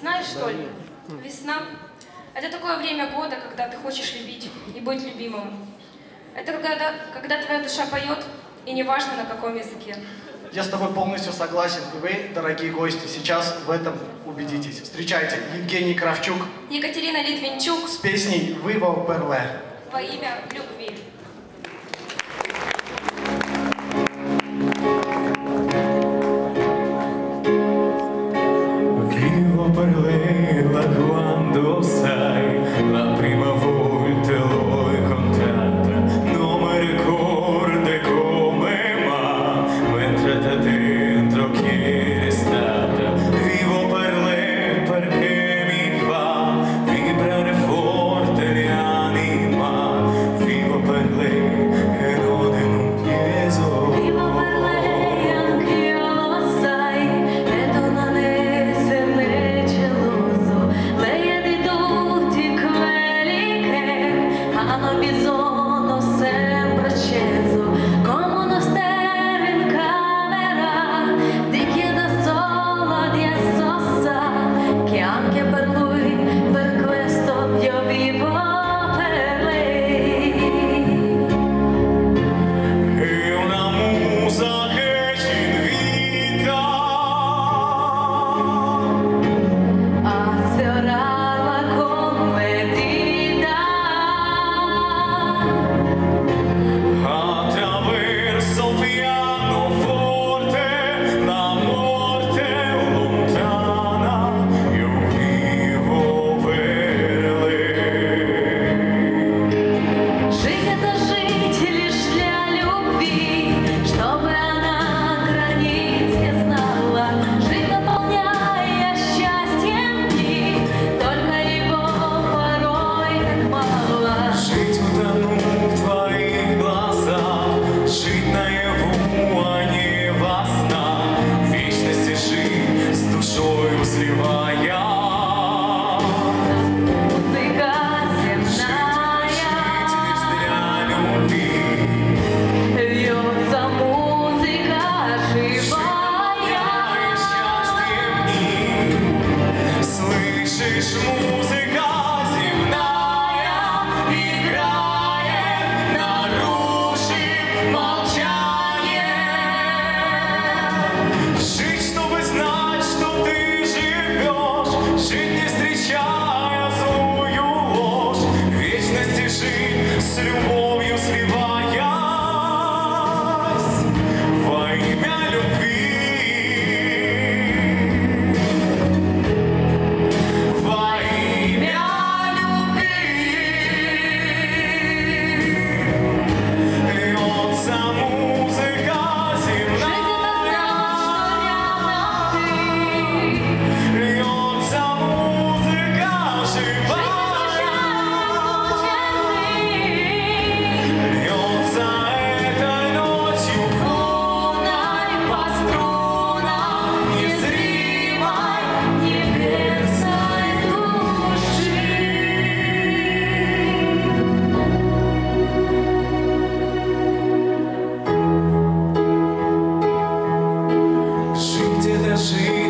Знаешь, что ли, весна — это такое время года, когда ты хочешь любить и быть любимым. Это когда, когда твоя душа поет, и неважно на каком языке. Я с тобой полностью согласен. Вы, дорогие гости, сейчас в этом убедитесь. Встречайте, Евгений Кравчук. Екатерина Литвинчук. С песней «Вы во Берле». Во имя любви. smooth. see